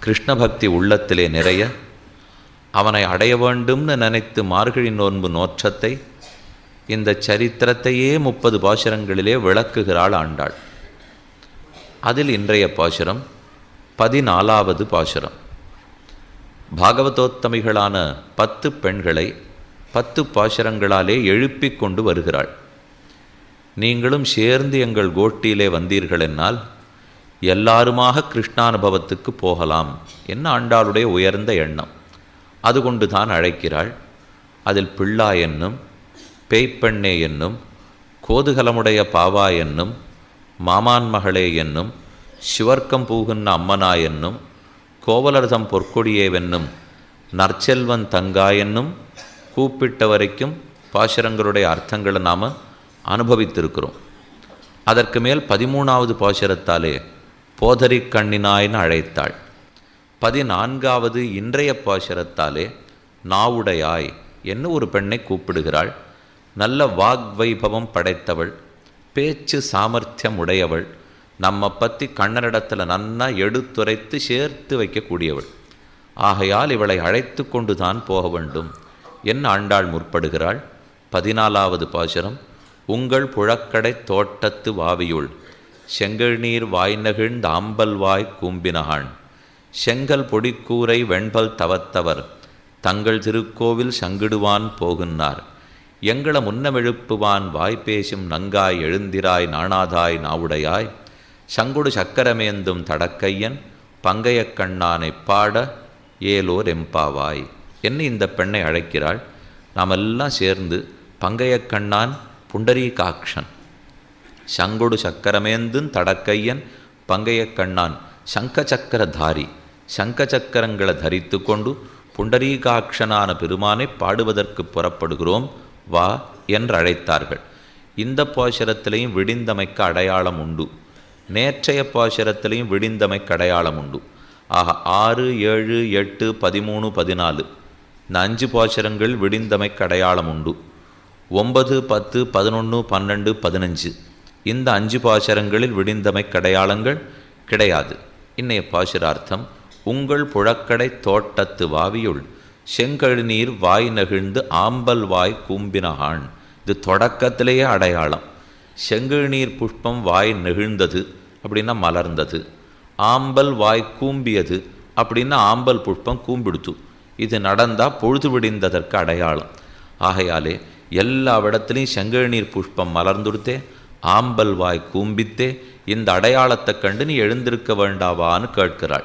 கிருஷ்ண பக்தி உள்ளத்திலே நிறைய அவனை அடைய வேண்டும்னு நினைத்து மார்கழி நோன்பு நோற்றத்தை இந்த சரித்திரத்தையே முப்பது பாசுரங்களிலே விளக்குகிறாள் ஆண்டாள். அதில் இன்றைய பாசுரம் பதினாலாவது பாசுரம். பாகவதோத்தமிகளான பத்து பெண்களை பத்து பாசுரங்களாலே எழுப்பிக் கொண்டு வருகிறாள். நீங்களும் சேர்ந்து எங்கள் கோட்டியிலே வந்தீர்கள் என்னால் எல்லாருமாக கிருஷ்ணானுபவத்துக்கு போகலாம் என்ன ஆண்டாளுடைய உயர்ந்த எண்ணம். அது கொண்டு தான் அழைக்கிறாள். அதில் பிள்ளா என்னும் பேய்ப்பெண்ணே என்னும் கோதுகலமுடைய பாவா என்னும் மாமான் மகளே என்னும் சிவர்க்கம் பூகுன்ன அம்மனா என்னும் கோவலர்தம் பொற்கொடியேவென்னும் நற்செல்வன் தங்கா என்னும் கூப்பிட்ட வரைக்கும் பாசுரங்களுடைய அர்த்தங்களை நாம் அனுபவித்திருக்கிறோம். அதற்கு மேல் பதிமூணாவது பாசுரத்தாலே போதரி கண்ணினாய்னு அழைத்தாள். பதினான்காவது இன்றைய பாசரத்தாலே நாவுடையாய் என்று ஒரு பெண்ணை கூப்பிடுகிறாள். நல்ல வாக்வைபவம் படைத்தவள். பேச்சு சாமர்த்தியம் உடையவள். நம்ம பற்றி கண்ணனிடத்தில் நன்னா எடுத்துரைத்து சேர்த்து வைக்கக்கூடியவள். ஆகையால் இவளை அழைத்து கொண்டு தான் போக வேண்டும் என் ஆண்டாள் முற்படுகிறாள். பதினாலாவது பாசுரம் உங்கள் புழக்கடை தோட்டத்து வாவியுள் செங்கழ்நீர் வாய் நெகிழ்ந்த ஆம்பல் வாய் கூம்பினகான். செங்கல் பொடிக்கூரை வெண்பல் தவத்தவர் தங்கள் திருக்கோவில் சங்கிடுவான் போகுன்னார். எங்கள முன்னமெழுப்புவான் வாய் பேசும் நங்காய் எழுந்திராய் நாணாதாய் நாவுடையாய். சங்குடு சக்கரமேந்தும் தடக்கையன் பங்கையக் கண்ணானைப் பாட ஏலோர் எம்பாவாய். என்ன இந்த பெண்ணை அழைக்கிறாள். நாமெல்லாம் சேர்ந்து பங்கையக்கண்ணான் புண்டரீகாக்ஷன். சங்குடு சக்கரமேந்தும் தடக்கையன் பங்கையக்கண்ணான் சங்க சக்கரதாரி சங்க சக்கரங்களை தரித்து கொண்டு புண்டரீகாட்சனான பெருமானை பாடுவதற்கு புறப்படுகிறோம் வா என்று அழைத்தார்கள் இந்த பாசுரத்திலையும் விடிந்தமைக்க அடையாளம் உண்டு. நேற்றைய பாசுரத்திலையும் விடிந்தமைக்கு அடையாளம் உண்டு. ஆக ஆறு ஏழு எட்டு பதிமூணு பதினாலு. இந்த அஞ்சு பாசுரங்கள் விடிந்தமைக்கு அடையாளம் உண்டு. ஒன்பது பத்து பதினொன்று பன்னெண்டு பதினஞ்சு. இந்த அஞ்சு பாசுரங்களில் விடிந்தமைக்கு அடையாளங்கள் கிடையாது. இன்னைய பாசுரார்த்தம் உங்கள் புழக்கடை தோட்டத்து வாவியுள் செங்கழுநீர் வாய் நெகிழ்ந்து ஆம்பல் வாய் கூம்பினகான் இது தொடக்கத்திலேயே அடையாளம். செங்கழுநீர் புஷ்பம் வாய் நெகிழ்ந்தது அப்படின்னா மலர்ந்தது. ஆம்பல் வாய் கூம்பியது அப்படின்னா ஆம்பல் புஷ்பம் கூம்பிடுத்து. இது நடந்தால் பொழுது விடிந்ததற்கு அடையாளம். ஆகையாலே எல்லா இடத்துலையும் செங்கழுநீர் புஷ்பம் மலர்ந்துடுத்தே ஆம்பல் வாய் கூம்பித்தே இந்த அடையாளத்தை கண்டு நீ எழுந்திருக்க வேண்டாவான்னு கேட்கிறாள்.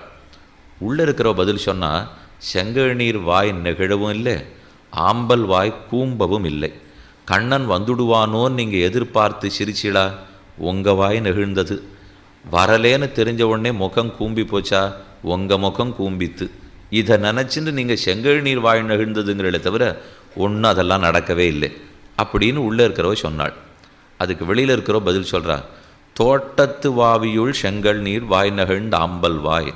உள்ளே இருக்கிற பதில் சொன்னால் செங்கழுநீர் வாய் நெகிழவும் இல்லை ஆம்பல் வாய் கூம்பவும் இல்லை. கண்ணன் வந்துடுவானோன்னு நீங்கள் எதிர்பார்த்து சிரிச்சிடா உங்கள் வாய் நெகிழ்ந்தது. வரலேன்னு தெரிஞ்ச உடனே முகம் கூம்பி போச்சா உங்கள் முகம் கூம்பித்து. இதை நினச்சிட்டு நீங்கள் செங்கழுநீர் வாய் நெகிழ்ந்ததுங்கிறத தவிர ஒன்றும் அதெல்லாம் நடக்கவே இல்லை. அப்படின்னு உள்ளே இருக்கிறவ சொன்னாள். அதுக்கு வெளியில் இருக்கிறோ பதில் சொல்கிறா தோட்டத்து வாவியுள் செங்கல் நீர் வாய் நகழ்ந்து ஆம்பல் வாய்.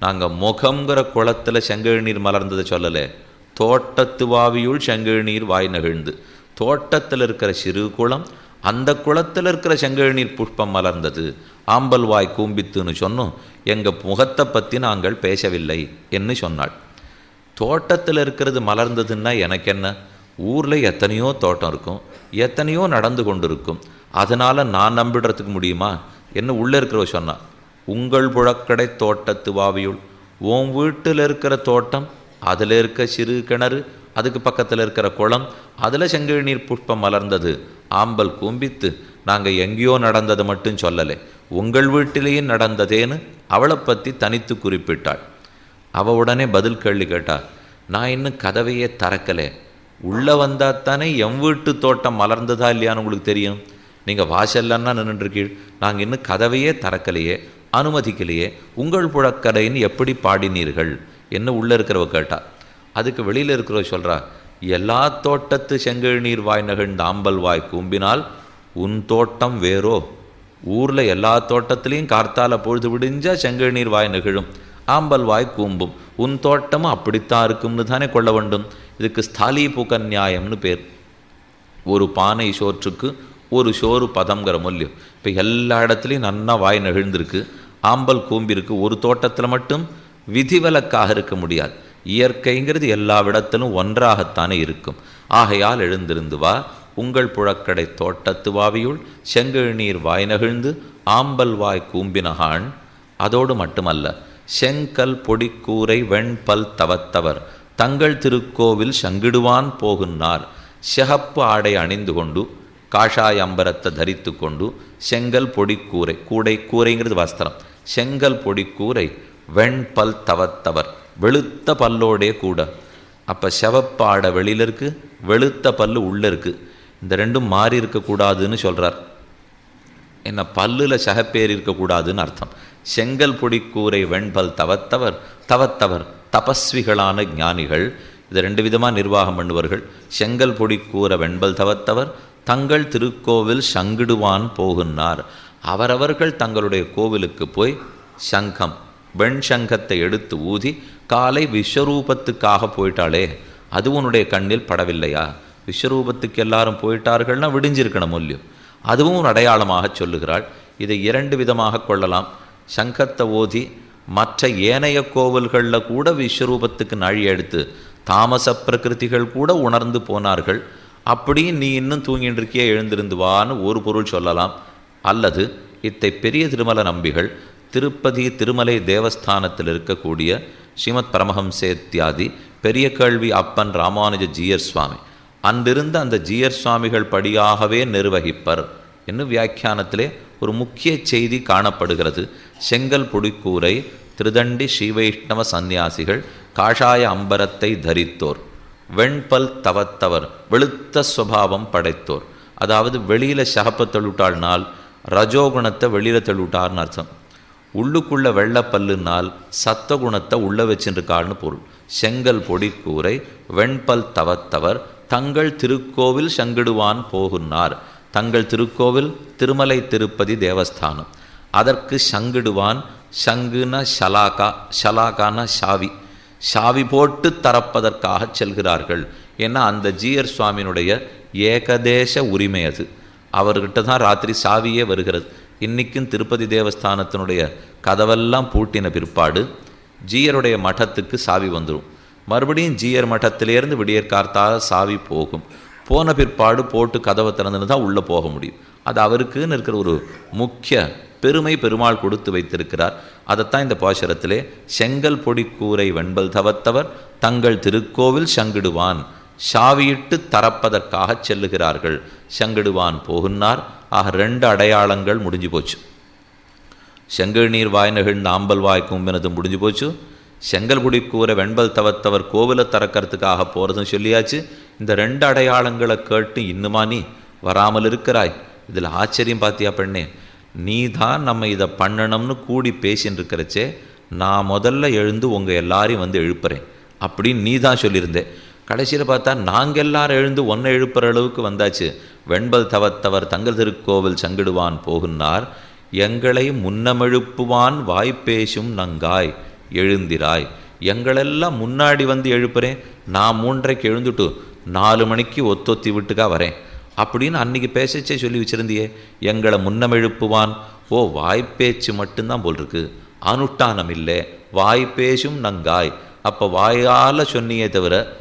நாங்கள் முகங்கிற குளத்தில் செங்கல் நீர் மலர்ந்ததை சொல்லலை. தோட்டத்து வாவியுள் செங்கழ் நீர் வாய் நெகிழ்ந்து. தோட்டத்தில் இருக்கிற சிறு குளம் அந்த குளத்தில் இருக்கிற செங்கல் நீர் புஷ்பம் மலர்ந்தது. ஆம்பல் வாய் கூம்பித்துன்னு சொன்னோம் எங்கள் முகத்தை பற்றி நாங்கள் பேசவில்லை என்று சொன்னாள். தோட்டத்தில் இருக்கிறது மலர்ந்ததுன்னா எனக்கு என்ன? ஊரில் எத்தனையோ தோட்டம் இருக்கும் எத்தனையோ நடந்து கொண்டு இருக்கும் அதனால் நான் நம்பிடுறதுக்கு முடியுமா? என்ன உள்ளே இருக்கிறவ சொன்னான் உங்கள் புழக்கடை தோட்டத்து வாவியுள் உன் வீட்டில் இருக்கிற தோட்டம் அதில் இருக்க சிறு கிணறு அதுக்கு பக்கத்தில் இருக்கிற குளம் அதில் செங்கல் நீர் புஷ்பம் மலர்ந்தது ஆம்பல் கூம்பித்து நாங்கள் எங்கேயோ நடந்ததை மட்டும் சொல்லலை. உங்கள் வீட்டிலேயும் நடந்ததேன்னு அவளை பற்றி தனித்து குறிப்பிட்டாள். அவ உடனே பதில் கேள்வி கேட்டா நான் இன்னும் கதவையே திறக்கலை. உள்ளே வந்தால் தானே என் வீட்டு தோட்டம் மலர்ந்ததா இல்லையான்னு உங்களுக்கு தெரியும். நீங்கள் வாசல்லன்னா நின்றுருக்கீள் நாங்கள் இன்னும் கதவையே திறக்கலையே அனுமதிக்கலையே. உங்கள் புழக்கடைன்னு எப்படி பாடினீர்கள்? என்ன உள்ளே இருக்கிறவ கேட்டா. அதுக்கு வெளியில் இருக்கிறவ சொல்கிறா எல்லா தோட்டத்து செங்கல் நீர் வாய் நகழ்ந்த ஆம்பல் வாய் கூம்பினால் உன் தோட்டம் வேறோ? ஊரில் எல்லா தோட்டத்துலேயும் கார்த்தால பொழுது விடிஞ்சா செங்கல் நீர் வாய் நெகிழும். ஆம்பல்வாய் கூம்பும். உன் தோட்டமும் அப்படித்தான் இருக்கும்னு தானே கொள்ள வேண்டும். இதுக்கு ஸ்தாலி பூக்க நியாயம்னு பேர். ஒரு பானை சோற்றுக்கு ஒரு சோறு பதம்ங்கிற மொழியும் இப்போ எல்லா இடத்துலையும் நன்னா வாய் நெகிழ்ந்திருக்கு. ஆம்பல் கூம்பிருக்கு ஒரு தோட்டத்தில் மட்டும் விதிவிலக்காக இருக்க முடியாது. இயற்கைங்கிறது எல்லா விடத்திலும் ஒன்றாகத்தானே இருக்கும். ஆகையால் எழுந்திருந்து வா. உங்கள் புழக்கடை தோட்டத்து வாவியுள் செங்கழ் நீர் வாய் நகிழ்ந்து ஆம்பல் வாய் கூம்பினகான். அதோடு மட்டுமல்ல செங்கல் பொடிக்கூரை வெண்பல் தவத்தவர். தங்கள் திருக்கோவில் சங்கிடுவான் போகுன்னார். சிகப்பு ஆடை அணிந்து கொண்டு காஷாய அம்பரத்தை தரித்து கொண்டு செங்கல் பொடிக்கூரை கூடை கூரைங்கிறது வஸ்திரம். செங்கல் பொடிக்கூரை வெண்பல் தவத்தவர். வெளுத்த பல்லோடே கூட. அப்போ செவப்பாடை வெளியில் இருக்கு வெளுத்த பல்லு உள்ளே இருக்கு. இந்த ரெண்டும் மாறி இருக்கக்கூடாதுன்னு சொல்கிறார் என்ன பல்லுல சகப்பேர் இருக்கக்கூடாதுன்னு அர்த்தம். செங்கல் பொடிக்கூரை வெண்பல் தவத்தவர் தவத்தவர் தபஸ்விகளான ஞானிகள் இதை ரெண்டு விதமாக நிர்வாகம் பண்ணுவார்கள் செங்கல் பொடிக்கூற வெண்பல் தவத்தவர் தங்கள் திருக்கோவில் சங்கிடுவான் போகுன்னார். அவரவர்கள் தங்களுடைய கோவிலுக்கு போய் சங்கம் வெண் சங்கத்தை எடுத்து ஊதி காலை விஸ்வரூபத்துக்காக போயிட்டாளே அது உன்னுடைய கண்ணில் படவில்லையா? விஸ்வரூபத்துக்கு எல்லாரும் போயிட்டார்கள்னா விடிஞ்சிருக்கணும் மூல்யம் அதுவும் ஒரு அடையாளமாக சொல்லுகிறாள். இதை இரண்டு விதமாக கொள்ளலாம். சங்கத்தை ஓதி மற்ற ஏனைய கோவில்களில் கூட விஸ்வரூபத்துக்கு நழி எடுத்து தாமச பிரகிருதிகள் கூட உணர்ந்து போனார்கள். அப்படி நீ இன்னும் தூங்கிட்டு இருக்கியே எழுந்திருந்து வான்னு ஒரு பொருள் சொல்லலாம். அல்லது இத்தை பெரிய திருமல நம்பிகள் திருப்பதி திருமலை தேவஸ்தானத்தில் இருக்கக்கூடிய ஸ்ரீமத் பரமஹம்சேத்யாதி பெரிய கேள்வி அப்பன் ராமானுஜ ஜீயர் சுவாமி. அன்றிருந்த அந்த ஜீயர் சுவாமிகள் படியாகவே நிர்வகிப்பர் என்று வியாக்கியானத்திலே ஒரு முக்கிய செய்தி காணப்படுகிறது. செங்கல் பொடிக்கூரை திருதண்டி ஸ்ரீவைஷ்ணவ சந்நியாசிகள் காஷாய அம்பரத்தை தரித்தோர் வெண்பல் தவத்தவர் வெளுத்த சுவாவம் படைத்தோர். அதாவது வெளியில் சகப்ப தழுட்டாள்னால் ரஜோகுணத்தை வெளியில் தழுவிட்டார்னு அர்த்தம். உள்ளுக்குள்ள வெள்ளப்பல்லுனால் சத்தகுணத்தை உள்ள வச்சுருக்காள்னு பொருள். செங்கல் பொடிக்கூரை வெண்பல் தவத்தவர் தங்கள் திருக்கோவில் சங்கிடுவான் போகுன்னார். தங்கள் திருக்கோவில் திருமலை திருப்பதி தேவஸ்தானம். அதற்கு சங்கிடுவான் சங்குன ஷலாகா ஷலாகான ஷாவி. ஷாவி போட்டு தரப்பதற்காக செல்கிறார்கள். ஏன்னா அந்த ஜீயர் சுவாமியினுடைய ஏகதேச உரிமை அது. அவர்கிட்ட தான் ராத்திரி சாவியே வருகிறது. இன்றைக்கும் திருப்பதி தேவஸ்தானத்தினுடைய கதவெல்லாம் பூட்டின பிற்பாடு ஜீயருடைய மட்டத்துக்கு சாவி வந்துடும் மறுபடியும் ஜீயர் மட்டத்திலேருந்து விடியற் கார்த்தால் சாவி போகும். போன பிற்பாடு போட்டு கதவை திறந்துன்னு தான் உள்ளே போக முடியும். அது அவருக்குன்னு இருக்கிற ஒரு முக்கிய பெருமை பெருமாள் கொடுத்து வைத்திருக்கிறார். அதைத்தான் இந்த பாசுரத்திலே செங்கல் பொடி கூரை வெண்பல் தவத்தவர் தங்கள் திருக்கோவில் சங்கிடுவான். சாவியிட்டு தரப்பதற்காக செல்லுகிறார்கள். சங்கிடுவான் போகுன்னார். ஆக ரெண்டு அடையாளங்கள் முடிஞ்சு போச்சு. செங்கல் நீர் வாய் நெகிழ்ந்த ஆம்பல் வாய் கும்பினது முடிஞ்சு போச்சு. செங்கல்குடி கூற வெண்பல் தவத்தவர் கோவிலை திறக்கிறதுக்காக போகிறதும் சொல்லியாச்சு. இந்த ரெண்டு அடையாளங்களை கேட்டு இன்னுமா நீ வராமல் இருக்கிறாய்? இதில் ஆச்சரியம் பார்த்தியா பெண்ணே? நீ தான் நம்ம இதை பண்ணணும்னு கூடி பேசின்னு இருக்கிறச்சே நான் முதல்ல எழுந்து உங்கள் எல்லாரையும் வந்து எழுப்புறேன். அப்படின்னு நீ தான் சொல்லியிருந்தேன் கடைசியில் பார்த்தா நாங்கள் எல்லாரும் எழுந்து ஒன்றை எழுப்புற அளவுக்கு வந்தாச்சு. வெண்பல் தவத்தவர் தங்கள் திருக்கோவில் சங்கிடுவான் போகுன்னார். எங்களை முன்னமெழுப்புவான் வாய்ப்பேசும் நங்காய். எழுந்திராய். எங்களெல்லாம் முன்னாடி வந்து எழுப்புறேன். நான் மூன்றரைக்கு எழுந்துட்டு நாலு மணிக்கு ஒத்தொத்தி விட்டுக்கா வரேன். அப்படின்னு அன்னைக்கு பேசச்சே சொல்லி வச்சிருந்தியே. எங்களை முன்னம் எழுப்புவான் ஓ வாய்ப்பேச்சு மட்டும்தான் போல் இருக்கு அனுஷ்டானம் இல்லை. வாய்ப்பேசும் நங்காய். அப்போ வாயால் சொன்னியே தவிர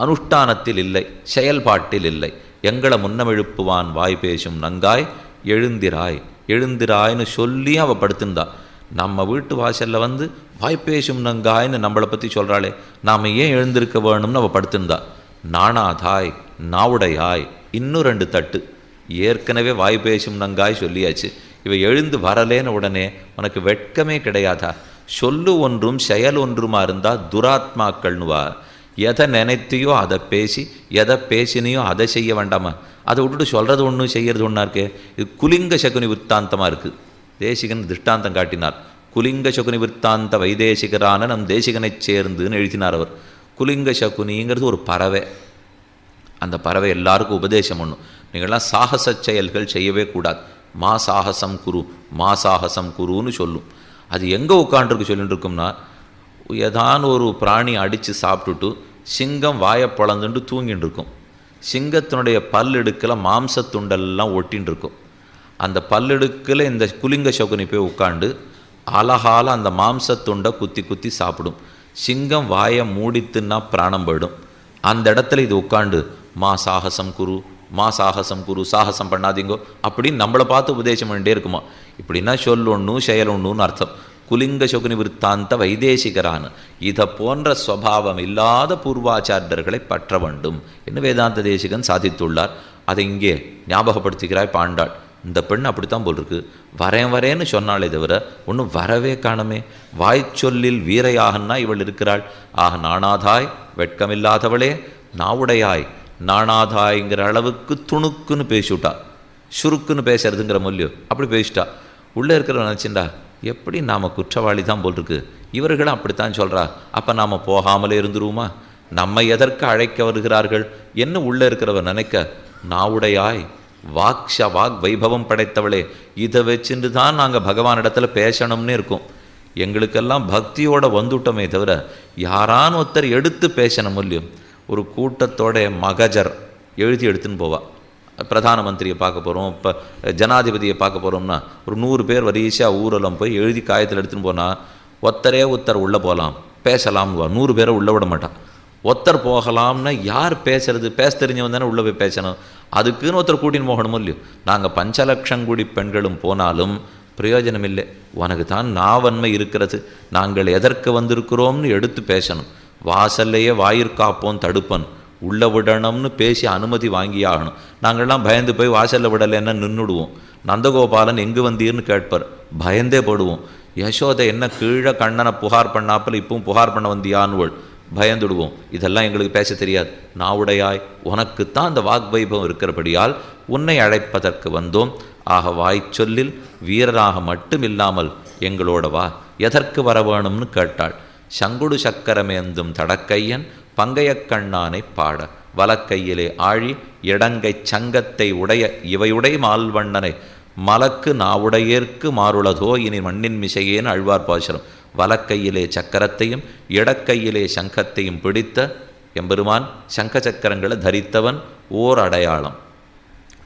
அனுஷ்டானத்தில் இல்லை. செயல்பாட்டில் இல்லை. எங்களை முன்னமெழுப்புவான். வாய் பேசும் நங்காய். எழுந்திராய். எழுந்திராய்னு சொல்லி அவள் படுத்திருந்தாள் நம்ம வீட்டு வாசலில் வந்து வாய்ப்பேசும் நங்காய்னு நம்மளை பற்றி சொல்கிறாளே நாம் ஏன் எழுந்திருக்க வேணும்னு அவள் படுத்திருந்தா. நாணாதாய் நாவுடையாய் இன்னும் ரெண்டு தட்டு. ஏற்கனவே வாய்ப்பேசும் நங்காய் சொல்லியாச்சு. இவை எழுந்து வரலேன்னு உடனே உனக்கு வெட்கமே கிடையாதா? சொல்லு ஒன்றும் செயல் ஒன்றுமா இருந்தால் துராத்மாக்கள்னுவா எதை நினைத்தியோ அதை பேசி எதை பேசினியோ அதை செய்ய வேண்டாமா? அதை விட்டுட்டு சொல்கிறது ஒன்றும் செய்கிறது ஒன்றா இருக்கே? இது குலிங்க சகுனி விற்த்தாந்தமாக இருக்குது தேசிகன் திருஷ்டாந்தம் காட்டினார். குலிங்க சகுனி விற்த்தாந்த வைதேசிகரான நம் தேசிகனைச் சேர்ந்துன்னு எழுதினார் அவர். குலிங்க சகுனிங்கிறது ஒரு பறவை. அந்த பறவை எல்லாருக்கும் உபதேசம் பண்ணும். நீங்கள்லாம் சாகச செயல்கள் செய்யவே கூடாது. மா சாகசம் குரு மா சாகசம் குருன்னு சொல்லும். அது எங்கே உட்காண்டிருக்கு சொல்லிட்டு இருக்கும்னா ஏதான் ஒரு பிராணி அடித்து சாப்பிட்டுட்டு சிங்கம் வாயை பொழந்துட்டு தூங்கிட்டு இருக்கும் சிங்கத்தினுடைய பல்லெடுக்கில் மாம்சத்துண்டெல்லாம் ஒட்டின்னு இருக்கும் அந்த பல்லெடுக்கில் இந்த குலிங்க சகுனி போய் உட்காண்டு அழகால அந்த மாம்சத்துண்டை குத்தி குத்தி சாப்பிடும். சிங்கம் வாயை மூடித்துன்னா பிராணம் போயிடும். அந்த இடத்துல இது உட்காண்டு மா சாகசம் குரு மா சாகசம் குரு சாகசம் பண்ணாதீங்கோ அப்படின்னு நம்மளை பார்த்து உபதேசம் பண்ணிட்டே இருக்குமா? இப்படின்னா சொல் ஒன்று செயல் ஒன்றுன்னு அர்த்தம். குலிங்க சொகுனி விற்த்தாந்த வைதேசிகரான இதை போன்ற ஸ்வபாவம் இல்லாத பூர்வாச்சாரியர்களை பற்ற வேண்டும் என்று வேதாந்த தேசிகன் சாதித்துள்ளார். அதை இங்கே ஞாபகப்படுத்துகிறாய் பாண்டாள். இந்த பெண் அப்படித்தான் போல் இருக்கு. வரேன் வரேன்னு சொன்னாலே தவிர ஒன்றும் வரவே காணுமே. வாய்ச்சொல்லில் வீரையாகன்னா இவள் இருக்கிறாள். ஆக நாணாதாய் வெட்கமில்லாதவளே நாவுடையாய். நாணாதாய்ங்கிற அளவுக்கு துணுக்குன்னு பேசிவிட்டா. சுருக்குன்னு பேசுறதுங்கிற மொழியோ அப்படி பேசிட்டா. உள்ளே இருக்கிறவன் நினச்சிண்டா எப்படி நாம் குற்றவாளி தான் போல் இருக்கு. இவர்களும் அப்படித்தான் சொல்கிறா அப்போ நாம் போகாமலே இருந்துருவோமா? நம்மை எதற்கு அழைக்க வருகிறார்கள்? என்ன உள்ளே இருக்கிறவ நினைக்க நாவுடையாய் வாக்ஷ வாக் வைபவம் படைத்தவளே. இதை வச்சுட்டு தான் நாங்கள் பகவானிடத்துல பேசணும்னு இருக்கோம். எங்களுக்கெல்லாம் பக்தியோட வந்துட்டோமே தவிர யாரான ஒருத்தர் எடுத்து பேசணும் இல்லையும் ஒரு கூட்டத்தோட மகஜர் எழுதி எடுத்துன்னு போவா. பிரதான மந்திரியை பார்க்க போகிறோம் இப்போ ஜனாதிபதியை பார்க்க போகிறோம்னா ஒரு நூறு பேர் வரிசையாக ஊரெல்லாம் போய் எழுதி காயத்தில் எடுத்துன்னு போனால் ஒத்தரே ஒருத்தர் உள்ளே போகலாம் பேசலாம்வா நூறு பேரை உள்ளே விட மாட்டான். ஒருத்தர் போகலாம்னா யார் பேசுறது? பேச தெரிஞ்சவன் தானே உள்ளே போய் பேசணும். அதுக்குன்னு ஒருத்தர் கூட்டின்னு போகணுமோ இல்லையோ? நாங்கள் பஞ்சலட்சம் கூடி பெண்களும் போனாலும் பிரயோஜனம் இல்லை உனக்கு தான் நாவன்மை இருக்கிறது. நாங்கள் எதற்கு வந்திருக்கிறோம்னு எடுத்து பேசணும். வாசல்லையே வாயிற்காப்போம் தடுப்பன் உள்ளே விடணும்னு பேசி அனுமதி வாங்கியாகணும். நாங்கள்லாம் பயந்து போய் வாசலில் விடலைன்னா நின்றுடுவோம் நந்தகோபாலன் எங்கு வந்தீர்னு கேட்பார். பயந்தே படுவோம். யசோதை என்ன கீழே கண்ணனை புகார் பண்ணாப்பில் இப்பவும் புகார் பண்ண வந்தியான்வள் பயந்துடுவோம். இதெல்லாம் எங்களுக்கு பேச தெரியாது. நாவுடையாய் உனக்குத்தான் அந்த வாக்வைபவம் இருக்கிறபடியால் உன்னை அழைப்பதற்கு வந்தோம். ஆக வாய்ச்சொல்லில் வீரராக மட்டும் இல்லாமல் எங்களோட வா எதற்கு வர வேணும்னு கேட்டாள். சங்குடு சக்கரமேந்தும் தடக்கையன் பங்கையக்கண்ணானை பாட வலக்கையிலே ஆழி இடங்கை சங்கத்தை உடைய இவையுடைய மால்வண்ணனை மலக்கு நாவுடையேற்கு மாறுளதோ இனி மண்ணின் மிசையேன்னு அழ்வார் பாசுரம். வலக்கையிலே சக்கரத்தையும் இடக்கையிலே சங்கத்தையும் பிடித்த எம்பெருமான் சங்க சக்கரங்களை தரித்தவன் ஓர் அடையாளம்.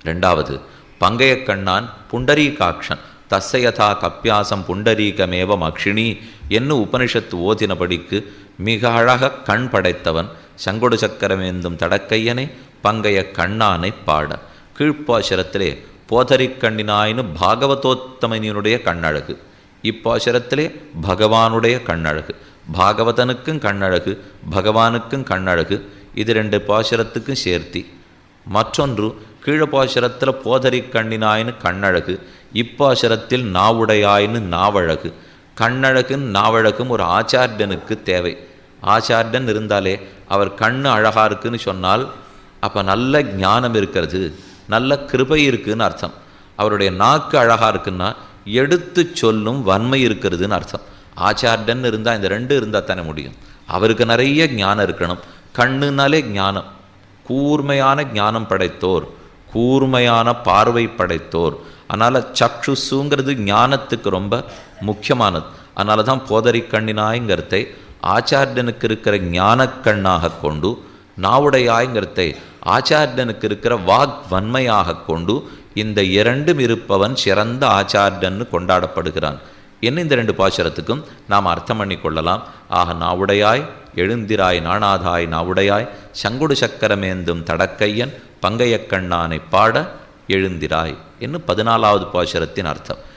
ரெண்டாவது பங்கையக்கண்ணான் புண்டரீகாட்சன் தசையதா கப்பியாசம் புண்டரீகமேவ அக்ஷிணி என்னும் உபனிஷத்து ஓதினபடிக்கு மிக அழக கண் படைத்தவன் சங்கொடு சக்கரமேந்தும் தடக்கையனை பங்கைய கண்ணானை பாட. கீழ்ப்பாசுரத்திலே போதரிக்கண்ணினாயினு பாகவதோத்தமனியனுடைய கண்ணழகு. இப்பாசுரத்திலே பகவானுடைய கண்ணழகு. பாகவதனுக்கும் கண்ணழகு பகவானுக்கும் கண்ணழகு இது ரெண்டு பாசுரத்துக்கும் சேர்த்தி. மற்றொன்று கீழப்பாசுரத்தில் போதரி கண்ணினாயின்னு கண்ணழகு இப்பாசுரத்தில் நாவுடையாயின்னு நாவழகு. கண்ணழகும் நாவழகும் ஒரு ஆச்சாரியனுக்கு தேவை. ஆச்சாரியன் இருந்தாலே அவர் கண்ணு அழகா இருக்குன்னு சொன்னால் அப்போ நல்ல ஞானம் இருக்கிறது நல்ல கிருபை இருக்குன்னு அர்த்தம். அவருடைய நாக்கு அழகாக இருக்குன்னா எடுத்து சொல்லும் வன்மை இருக்கிறதுன்னு அர்த்தம். ஆச்சார்டன் இருந்தால் இந்த ரெண்டு இருந்தால் தானே முடியும். அவருக்கு நிறைய ஞானம் இருக்கணும். கண்ணுனாலே ஞானம். கூர்மையான ஞானம் படைத்தோர் கூர்மையான பார்வை படைத்தோர். அதனால் சக்ஷுசுங்கிறது ஞானத்துக்கு ரொம்ப முக்கியமானது. அதனால தான் போதரி கண்ணினாய்ங்கிறதை ஆச்சாரியனுக்கு இருக்கிற ஞானக்கண்ணாக கொண்டு நாவுடையாய்ங்கிறதை ஆச்சாரியனுக்கு இருக்கிற வாக் வன்மையாக கொண்டு இந்த இரண்டும் இருப்பவன் சிறந்த ஆச்சாரியன்னு கொண்டாடப்படுகிறான். என்ன இந்த ரெண்டு பாசுரத்துக்கும்? நாம் அர்த்தம் பண்ணி கொள்ளலாம் ஆக நாவுடையாய் எழுந்திராய் நாணாதாய் நாவுடையாய் சங்குடு சக்கரமேந்தும் தடக்கையன் பங்கையக்கண்ணானை பாட எழுந்திராய். என்று பதினாலாவது பாசுரத்தின் அர்த்தம்?